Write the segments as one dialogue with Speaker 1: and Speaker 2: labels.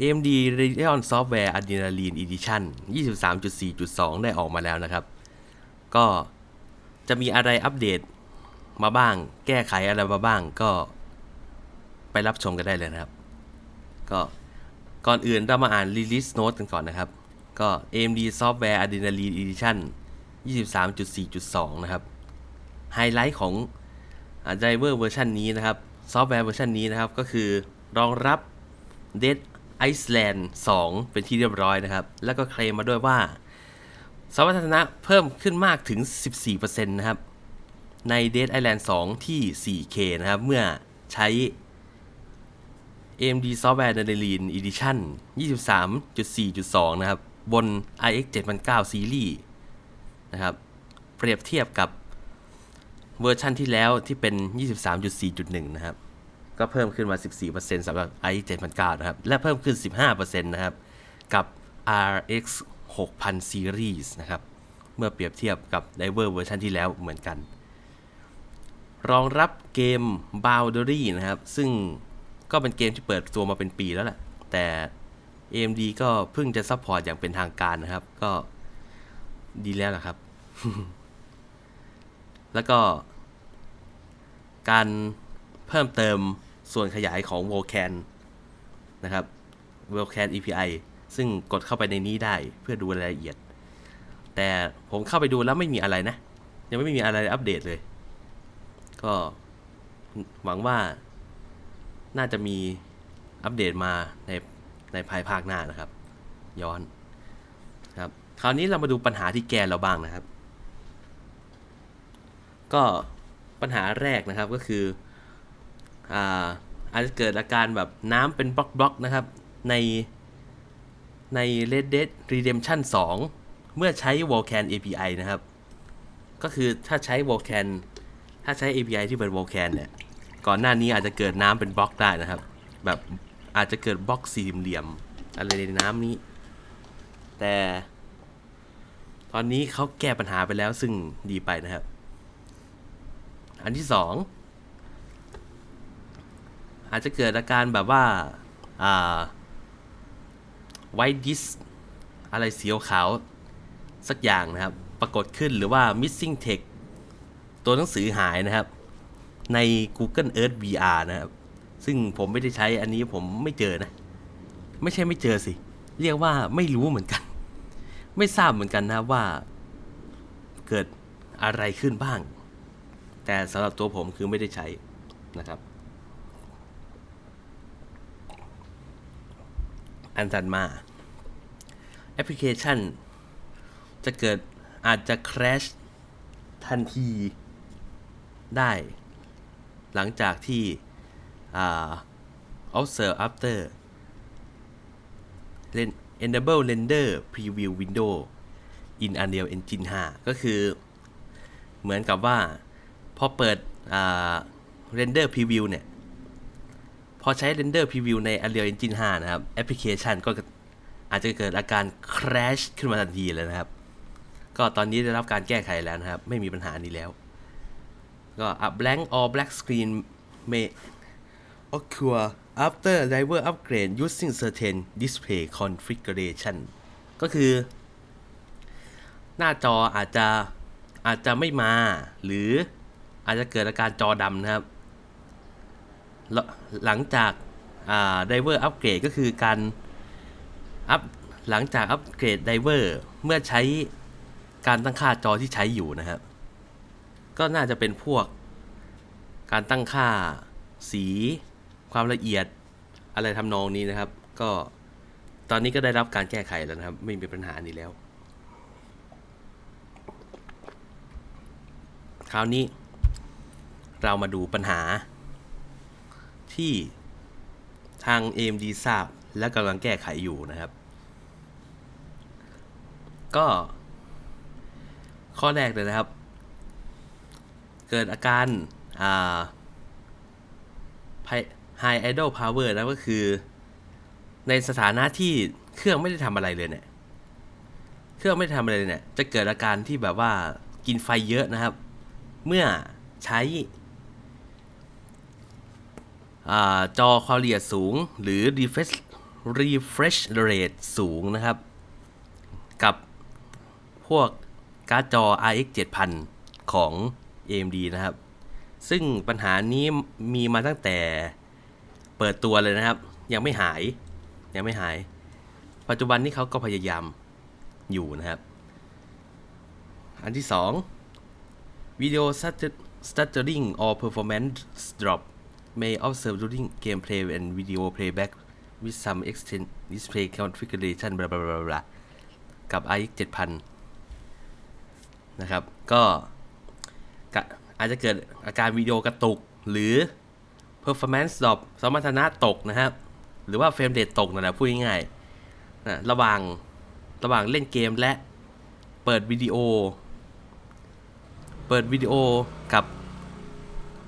Speaker 1: AMD Radeon Software Adrenaline Edition 23.4.2 ได้ออกมาแล้วนะครับ ก็จะมีอะไรอัปเดตมาบ้าง แก้ไขอะไรมาบ้างก็ไปรับชมกันได้เลยนะครับ ก็ก่อนอื่นเรามาอ่าน Release Note กันก่อนนะครับ ก็ AMD Software Adrenaline Edition 23.4.2 นะครับ ไฮไลท์ของไดรเวอร์เวอร์ชันนี้นะครับ ซอฟต์แวร์เวอร์ชันนี้นะครับ ก็คือรองรับ Dead Iceland 2เป็นที่เรียบร้อยนะครับ แล้วก็เคลมมาด้วยว่าสมรรถนะเพิ่มขึ้นมากถึง 14%นะครับ ใน Dead Island 2 ที่ 4K นะครับ เมื่อใช้ AMD Software Adrenaline Edition 23.4.2 นะครับ บน RX 7009 Series นะครับ เปรียบเทียบกับเวอร์ชันที่แล้วที่เป็น 23.4.1 นะครับ ก็เพิ่มขึ้นมา 14%สำหรับ i 7 0 0นะครับ และเพิ่มขึ้น 15%นะครับ กับ RX 6000 Series นะครับ เมื่อเปรียบเทียบกับ Diver เวอร์ชันที่แล้วเหมือนกัน รองรับเกม Boundary นะครับ ซึ่งก็เป็นเกมที่เปิดตัวมาเป็นปีแล้วแหละ แต่ AMD ก็เพิ่งจะซัพพอร์ตอย่างเป็นทางการนะครับ ก็ดีแล้วล่ะครับ แล้วก็การเพิ่มเติม ส่วนขยายของ Volcan นะครับ Volcan API ซึ่งกดเข้าไปในนี้ได้เพื่อดูรายละเอียด แต่ผมเข้าไปดูแล้วไม่มีอะไรนะ ยังไม่มีอะไรอัปเดตเลย ก็หวังว่าน่าจะมีอัปเดตมาในในภายภาคหน้านะครับ ย้อนครับคราวนี้เรามาดูปัญหาที่แกเราบ้างนะครับ ก็ปัญหาแรกนะครับก็คือ อ่าอาจจะเกิดอาการแบบน้ำเป็นบล็อกๆนะครับ ในใน Red Dead Redemption 2 เมื่อใช้ Volcan API นะครับ ก็คือถ้าใช้ Volcan ถ้าใช้ API ที่เป็น Volcan เนี่ย ก่อนหน้านี้อาจจะเกิดน้ำเป็นบล็อกได้นะครับ แบบอาจจะเกิดบล็อกสี่เหลี่ยมอะไรในน้ำนี้ แต่ ตอนนี้เขาแก้ปัญหาไปแล้วซึ่งดีไปนะครับ อันที่สอง อาจจะเกิดอาการแบบว่าอ่า white dis อะไรสีขาวสักอย่างนะครับ ปรากฏขึ้นหรือว่า missing text ตัวหนังสือหายนะครับ ใน Google Earth VR นะครับ ซึ่งผมไม่ได้ใช้อันนี้ผมไม่เจอนะ ไม่ใช่ไม่เจอสิ เรียกว่าไม่รู้เหมือนกัน ไม่ทราบเหมือนกันนะว่า เกิดอะไรขึ้นบ้าง แต่สำหรับตัวผมคือไม่ได้ใช้นะครับ อันถัดมา แอปพลิเคชัน จะเกิดอาจจะ crash ทันทีได้ หลังจากที่ observe after Ren- enable render preview window in Unreal Engine 5 ก็คือเหมือนกับว่า พอเปิด render preview เนี่ย อใช้ render preview ใน Unreal Engine 5 นะครับ แอปพลิเคชันก็อาจจะเกิดอาการ crash ขึ้นมาทันทีเลยนะครับ ก็ตอนนี้ได้รับการแก้ไขแล้วนะครับ ไม่มีปัญหานี้แล้ว ก็ a blank or black screen may occur after driver upgrade using certain display configuration ก็คือ หน้าจออาจจะอาจจะไม่มา หรืออาจจะเกิดอาการจอดำนะครับ หลังจากอ่า driver upgrade ก็คือการอัพหลังจากอัปเกรด driver เมื่อใช้การตั้งค่าจอที่ใช้อยู่นะครับก็น่าจะเป็นพวกการตั้งค่าสี ความละเอียดอะไรทำนองนี้นะครับ ก็ตอนนี้ก็ได้รับการแก้ไขแล้วนะครับ ไม่มีปัญหานี้แล้ว คราวนี้เรามาดูปัญหา ที่ทาง AMD ทราบและกำลังแก้ไขอยู่นะครับ ก็ ข้อแรกเลยนะครับ เกิดอาการอ่า High Idle Power นะก็คือ ในสถานะที่เครื่องไม่ได้ทำอะไรเลยเนี่ย เครื่องไม่ได้ทำอะไรเลยเนี่ย จะเกิดอาการที่แบบว่ากินไฟเยอะนะครับ เมื่อใช้ จอความละเอียดสูงหรือ refresh refresh rate สูงนะครับ กับพวกการ์ดจอ RX 7000 ของ AMD นะครับ ซึ่งปัญหานี้มีมาตั้งแต่เปิดตัวเลยนะครับ ยังไม่หาย ยังไม่หาย ปัจจุบันนี้เขาก็พยายามอยู่นะครับ อันที่สอง Video stuttering or performance drop may observe during gameplay and video playback with some extent display configuration บลาบลาบลาบลากับ iX 7000 นะครับ ก็อาจจะเกิดอาการวิดีโอกระตุก หรือ performance drop สมรรถนะตกนะครับ หรือว่าเฟรมเรทตกนั่นแหละพูดง่ายๆนะระหว่างระหว่างเล่นเกมและเปิดวิดีโอ เปิดวิดีโอกับ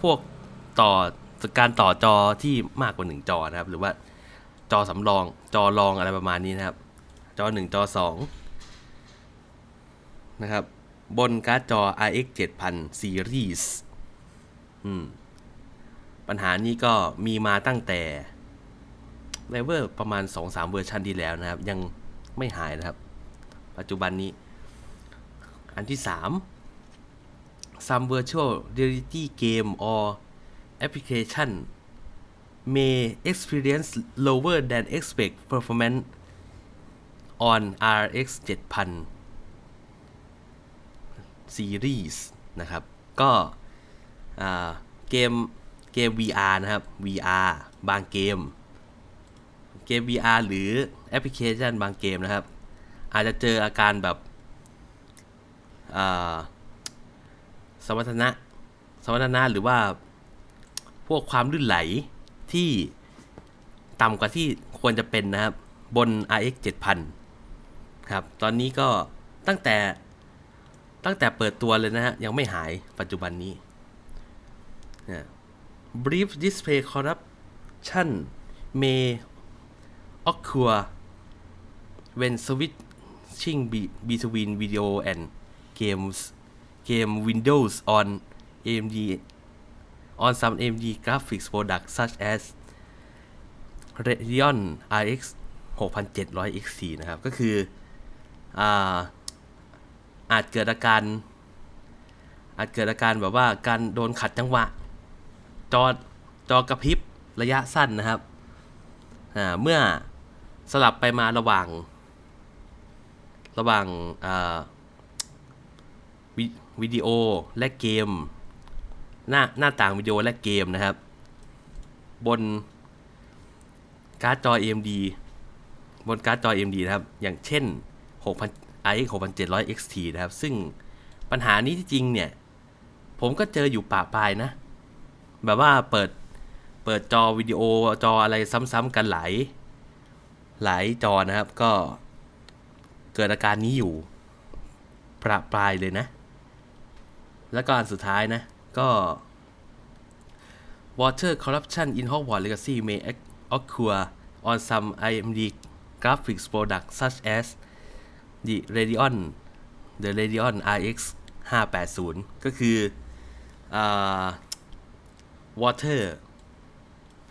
Speaker 1: พวกต่อ การต่อจอที่มากกว่า 1 จอนะครับ หรือว่าจอสำรองจอรองอะไรประมาณนี้นะครับ จอ 1 จอ 2 นะครับ บนการ์ดจอ RX 7000 Series อืม ปัญหานี้ก็มีมาตั้งแต่เลเวอร์ประมาณ 2-3 เวอร์ชันที่แล้วนะครับ ยังไม่หายนะครับ ปัจจุบันนี้ อันที่3 some virtual reality game or application may experience lower than expect performance on RX 7000 Series นะครับ ก็เกมเกม VR นะครับ VR บางเกม เกม VR หรือแอปพลิเคชันบางเกมนะครับ อาจจะเจออาการแบบสมรรถนะสมรรถนะหรือว่า วกความลื่นไหลที่ต่ำกว่าที่ควรจะเป็นนะครับ บน RX 7000 ครับ ตอนนี้ก็ตั้งแต่ตั้งแต่เปิดตัวเลยนะฮะ ยังไม่หายปัจจุบันนี้นะ brief display corruption may occur when switching between video and games game windows on AMD on some AMD graphics products such as Radeon RX 6700 XT นะครับ ก็คืออ่าอาจเกิดอาการ อาจเกิดอาการแบบว่าการโดนขัดจังหวะ จอจอกระพริบระยะสั้นนะครับ เมื่อสลับไปมาระหว่าง ระหว่างวิดีโอและเกม หน้าหน้าต่างวิดีโอและเกมนะครับ บนการ์ดจอ AMD บนการ์ดจอ AMD นะครับ อย่างเช่น 6,000 i 6700 XT นะครับ ซึ่งปัญหานี้ที่จริงเนี่ย ผมก็เจออยู่ป่าปลายนะ แบบว่าเปิดเปิดจอวิดีโอจออะไรซ้ำๆกันหลาย หลายจอนะครับ ก็เกิดอาการนี้อยู่ประปรายเลยนะ แล้วก็อันสุดท้ายนะ ก็ water corruption in Hogwarts Legacy may occur on some AMD graphics products such as the Radeon the Radeon RX 580 ก็คืออ water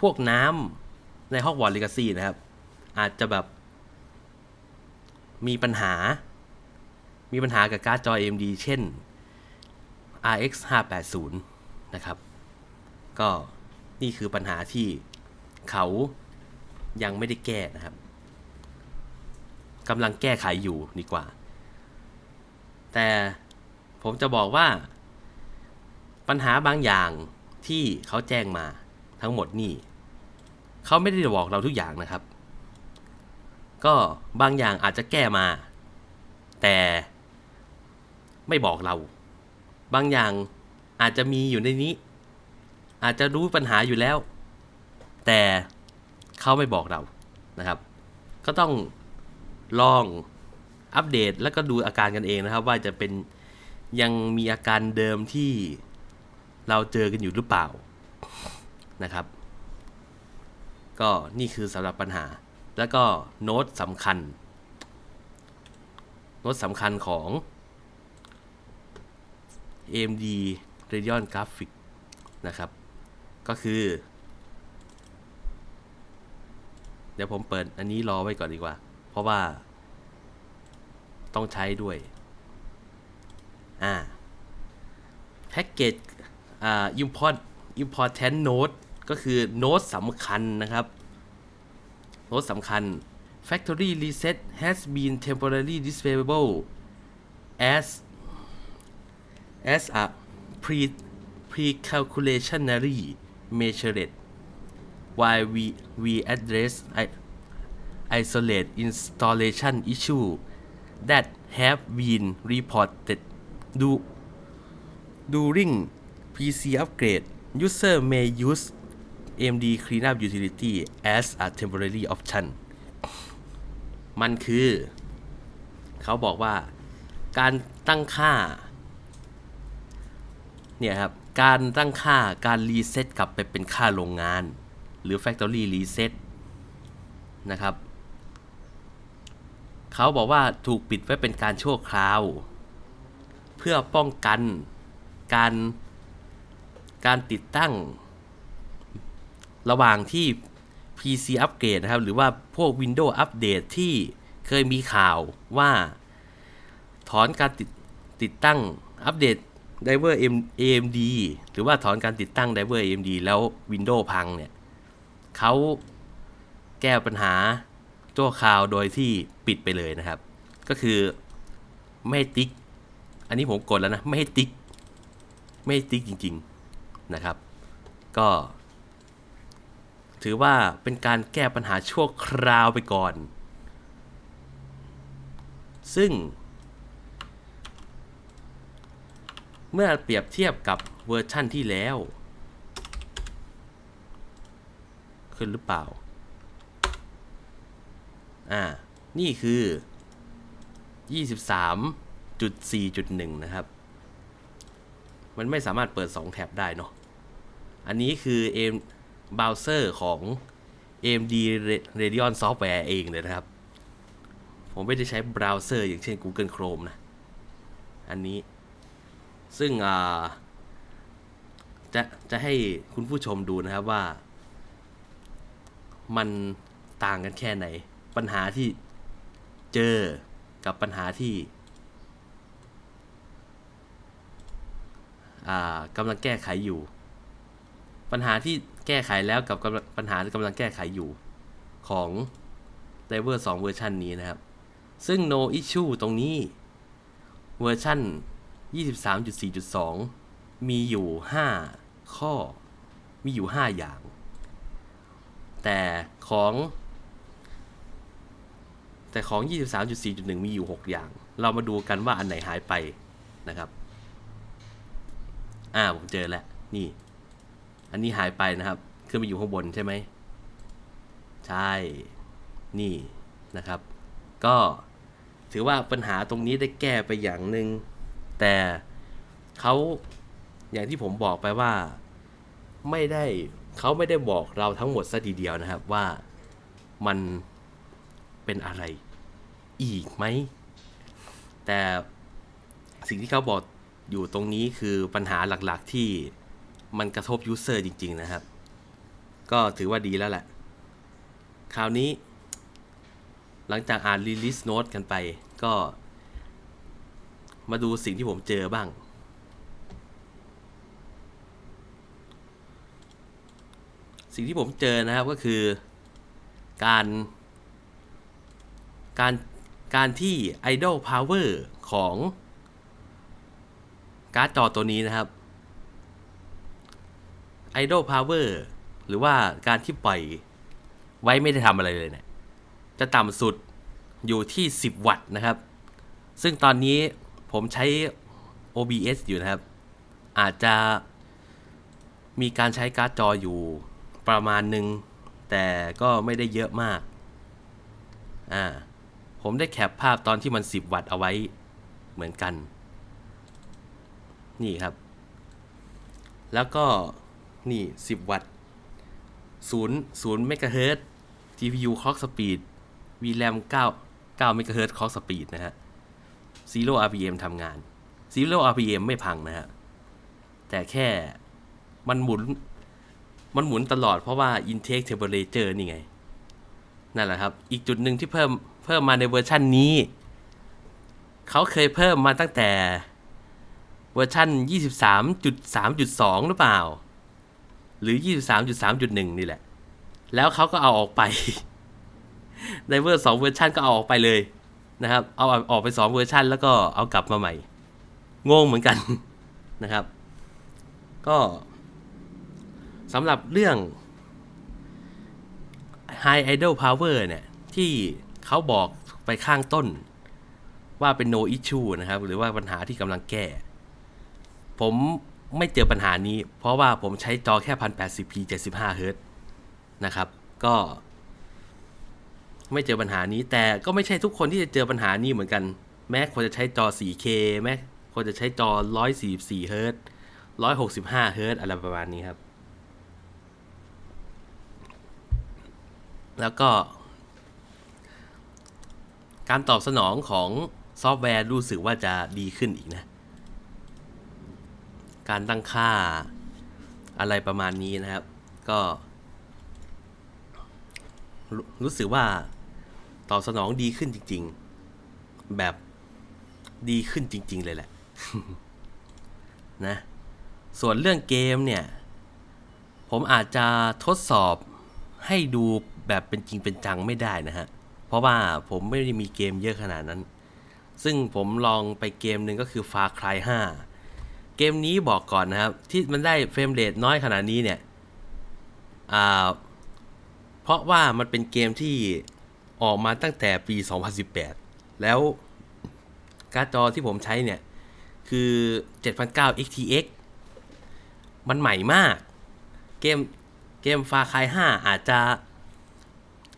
Speaker 1: พวกน้ำใน Hogwarts Legacy นะครับ อาจจะแบบมีปัญหา มีปัญหากับการ์ดจอ AMD เช่น RX 580 นะครับ ก็นี่คือปัญหาที่เขายังไม่ได้แก้นะครับกำลังแก้ไขอยู่ดีกว่า แต่ผมจะบอกว่า ปัญหาบางอย่างที่เขาแจ้งมาทั้งหมดนี่เขาไม่ได้บอกเราทุกอย่างนะครับ ก็บางอย่างอาจจะแก้มา แต่ไม่บอกเรา บางอย่างอาจจะมีอยู่ในนี้ อาจจะรู้ปัญหาอยู่แล้ว แต่เขาไม่บอกเรานะครับ ก็ต้องลองอัปเดตแล้วก็ดูอาการกันเองนะครับ ว่าจะเป็นยังมีอาการเดิมที่เราเจอกันอยู่หรือเปล่านะครับ ก็นี่คือสำหรับปัญหา แล้วก็โน้ตสำคัญ โน้ตสำคัญของ AMD Radeon Graphic นะครับ ก็คือ เดี๋ยวผมเปิดอันนี้รอไว้ก่อนดีกว่า เพราะว่า ต้องใช้ด้วย อ่า แพ็กเกจ อ่า import important note ก็คือโน้ตสำคัญนะครับ โน้ตสำคัญ factory reset has been temporarily disabled as as a pre precalculationary measure while we we address i- isolate installation issue that have been reported do, during PC upgrade user may use AMD cleanup utility as a temporary option มันคือ เขาบอกว่าการตั้งค่า เนี่ยครับการตั้งค่าการรีเซ็ตกลับไปเป็นค่าโรงงาน หรือ Factory Reset นะครับเขาบอกว่าถูกปิดไว้เป็นการชั่วคราว เพื่อป้องกันการการติดตั้ง ระหว่างที่ PC อัปเกรดนะครับ หรือว่าพวก Windows อัปเดตที่เคยมีข่าวว่า ถอนการติดติดตั้งอัปเดต Driver M- AMD หรือว่าถอนการติดตั้ง Driver AMD แล้ว Windows พังเนี่ยเขาแก้ปัญหาตัวคราวโดยที่ปิดไปเลยนะครับ ก็คือไม่ติ๊ก อันนี้ผมกดแล้วนะ ไม่ติ๊ก ไม่ติ๊กจริง ๆนะครับ ก็ ถือว่าเป็นการแก้ปัญหาชั่วคราวไปก่อน ซึ่ง เมื่อเปรียบเทียบกับเวอร์ชั่นที่แล้ว ขึ้นหรือเปล่า อ่า นี่คือ 23.4.1 นะครับ มันไม่สามารถเปิด 2 แท็บได้เนาะ อันนี้คือ AIM browser ของ AMD Radeon Software เองเลยนะครับ ผมไม่ได้ใช้เบราว์เซอร์อย่างเช่น Google Chrome นะ อันนี้ ซึ่งจะจะให้คุณผู้ชมดูนะครับว่า มันต่างกันแค่ไหน ปัญหาที่เจอกับปัญหาที่กำลังแก้ไขอยู่ ปัญหาที่แก้ไขแล้วกับกปัญหาที่กำลังแก้ไขอยู่ของ Driver 2เวอร์ชันนี้นะครับ ซึ่ง no issue ตรงนี้เวอร์ชัน 23.4.2 มีอยู่ 5 ข้อ มีอยู่ 5 อย่าง แต่ของ แต่ของ 23.4.1 มีอยู่ 6 อย่าง เรามาดูกันว่าอันไหนหายไปนะครับ อ่า ผมเจอแล้ว นี่ อันนี้หายไปนะครับ ขึ้นไปอยู่ข้างบนใช่ไหม ใช่ นี่นะครับ ก็ถือว่าปัญหาตรงนี้ได้แก้ไปอย่างหนึ่ง แต่เขาอย่างที่ผมบอกไปว่าไม่ได้เขาไม่ได้บอกเราทั้งหมดซะทีเดียวนะครับว่ามันเป็นอะไรอีกไหม แต่สิ่งที่เขาบอกอยู่ตรงนี้คือปัญหาหลักๆที่มันกระทบยูเซอร์จริง ๆ นะครับ ก็ถือว่าดีแล้วแหละ คราวนี้ หลังจากอ่าน release note กันไป ก็ มาดูสิ่งที่ผมเจอบ้าง สิ่งที่ผมเจอนะครับก็คือการการการที่ idle power ของการ์ดจอตัวนี้นะครับ idle power หรือว่าการที่ปล่อยไว้ไม่ได้ทำอะไรเลยเนี่ยจะต่ำสุดอยู่ที่ 10 วัตต์นะครับ ซึ่งตอนนี้ ผมใช้ OBS อยู่นะครับ อาจจะมีการใช้การ์ดจออยู่ประมาณหนึ่งแต่ก็ไม่ได้เยอะมาก อ่า ผมได้แคปภาพตอนที่มัน 10 วัตต์เอาไว้เหมือนกัน นี่ครับ แล้วก็นี่ 10 วัตต์0 0เมกะเฮิรตซ์ GPU clock speed VRAM 9 9เมกะเฮิรตซ์ clock speed นะฮะ Zero RPM ทำงาน Zero RPM ไม่พังนะฮะ แต่แค่มันหมุน มันหมุนตลอดเพราะว่า intake temperature นี่ไง นั่นแหละครับ อีกจุดหนึ่งที่เพิ่มเพิ่มมาในเวอร์ชันนี้ เขาเคยเพิ่มมาตั้งแต่เวอร์ชัน23.3.2 หรือเปล่า หรือ 23.3.1 นี่แหละ แล้วเขาก็เอาออกไป ในเวอร์สองเวอร์ชันก็เอาออกไปเลย นะครับ เอาออกไปสองเวอร์ชันแล้วก็เอากลับมาใหม่ งงเหมือนกันนะครับ ก็สำหรับเรื่อง High Idle Power เนี่ยที่เขาบอกไปข้างต้นว่าเป็น no issue นะครับ หรือว่าปัญหาที่กำลังแก้ ผมไม่เจอปัญหานี้ เพราะว่าผมใช้จอแค่ 1080p 75 Hz นะครับ ก็ ไม่เจอปัญหานี้ แต่ก็ไม่ใช่ทุกคนที่จะเจอปัญหานี้เหมือนกัน แม้คนจะใช้จอ 4K แม้คนจะใช้จอ 144เฮิร์ต165เฮิร์ตอะไรประมาณนี้ครับ แล้วก็ การตอบสนองของซอฟต์แวร์รู้สึกว่าจะดีขึ้นอีกนะ การตั้งค่าอะไรประมาณนี้นะครับ ก็ รู้รู้สึกว่า ตอบสนองดีขึ้นจริง ๆ แบบดีขึ้นจริง ๆ เลยแหละนะ ส่วนเรื่องเกมเนี่ย ผมอาจจะทดสอบให้ดูแบบเป็นจริงเป็นจังไม่ได้นะฮะ เพราะว่าผมไม่ได้มีเกมเยอะขนาดนั้น ซึ่งผมลองไปเกมหนึ่งก็คือ Far Cry 5 เกมนี้บอกก่อนนะครับ ที่มันได้เฟรมเรทน้อยขนาดนี้เนี่ย อ่า เพราะว่ามันเป็นเกมที่ ออกมาตั้งแต่ปี 2018 แล้วการ์ดจอที่ผมใช้เนี่ย คือ7009 XTX มันใหม่มาก เกมเกมฟาคาย5 อาจจะ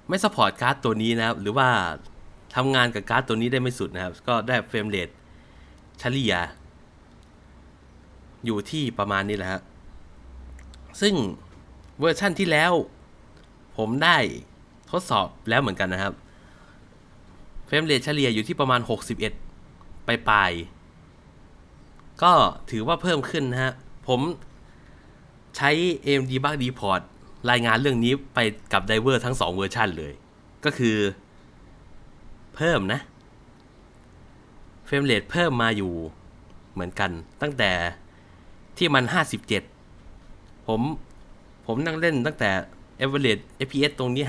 Speaker 1: ไม่สปอร์ตการ์ดตัวนี้นะครับ หรือว่าทำงานกับการ์ดตัวนี้ได้ไม่สุดนะครับ ก็ได้เฟรมเรทเฉลี่ยอยู่ที่ประมาณนี้แหละครับซึ่งเวอร์ชั่นที่แล้ว ผมได้ ทดสอบแล้วเหมือนกันนะครับ เฟรมเรทเฉลี่ยอยู่ที่ประมาณ 61 ไปปลาย ก็ถือว่าเพิ่มขึ้นนะฮะ ผมใช้ AMD Bug Report รายงานเรื่องนี้ไปกับไดเวอร์ทั้ง 2 เวอร์ชันเลย ก็คือ เพิ่มนะ เฟรมเรทเพิ่มมาอยู่เหมือนกัน ตั้งแต่ที่มัน 57 ผมผมนั่งเล่นตั้งแต่ average FPS ตรงนี้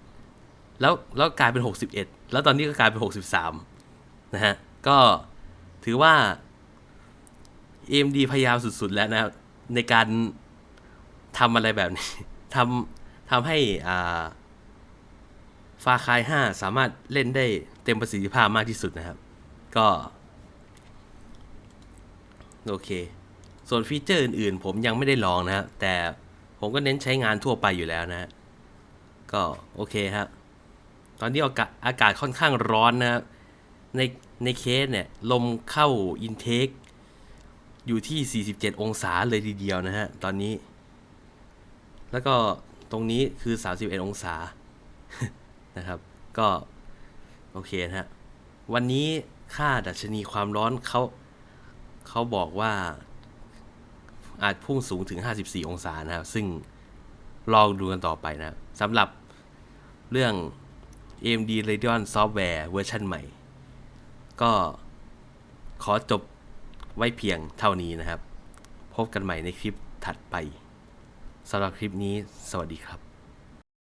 Speaker 1: 57 แล้วแล้วกลายเป็น 61 แล้วตอนนี้ก็กลายเป็น 63 นะฮะ ก็ถือว่า AMD พยายามสุดๆแล้วนะในการทำอะไรแบบนี้ทำทำให้อ่าฟาคาย5สามารถเล่นได้เต็มประสิทธิภาพมากที่สุดนะครับ ก็ โอเค ส่วนฟีเจอร์อื่นๆ ผมยังไม่ได้ลองนะครับแต่ ผมก็เน้นใช้งานทั่วไปอยู่แล้วนะ ก็โอเคครับ ตอนนี้อากาศอากาศค่อนข้างร้อนนะครับ ในในเคสเนี่ย ลมเข้าอินเทค อยู่ที่ 47 องศาเลยทีเดียวนะฮะ ตอนนี้ แล้วก็ตรงนี้คือ 31 องศานะครับ ก็ โอเคนะฮะ วันนี้ค่าดัชนีความร้อนเขาเขาบอกว่า อาจพุ่งสูงถึง 54 องศานะครับ ซึ่งลองดูกันต่อไปนะครับสำหรับเรื่อง AMD Radeon Software เวอร์ชันใหม่ ก็ขอจบไว้เพียงเท่านี้นะครับ พบกันใหม่ในคลิปถัดไปสำหรับคลิปนี้ สวัสดีครับ